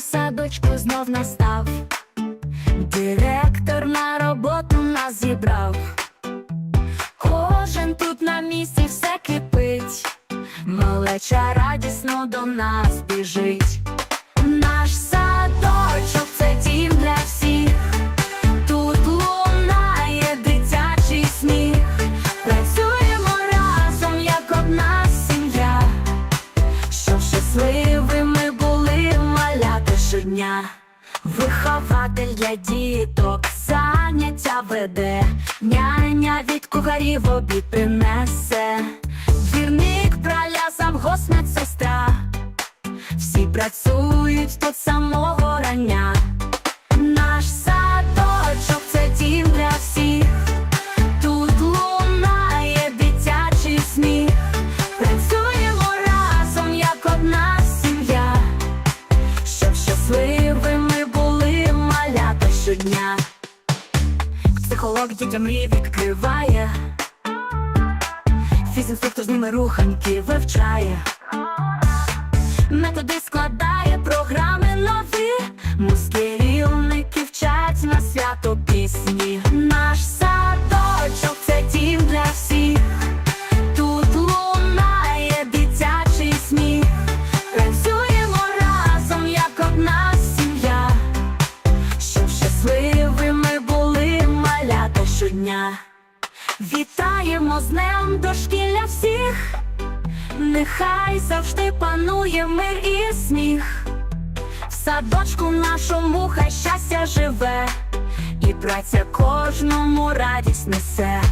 садочку знов настав, директор на роботу нас зібрав. Кожен тут на місці все кипить, малеча радісно до нас біжить. Щодня. Вихователь для діток заняття веде, няня від кухарів обід принесе, двірник праля госнець сестра Всі працюють тут самого рання. Психолог дітям мрії відкриває. Фізінструктор з ними руханки вивчає. Методи складає програми Вітаємо з днем дошкілля всіх. Нехай завжди панує мир і сміх. В садочку нашому хай щастя живе, і праця кожному радість несе.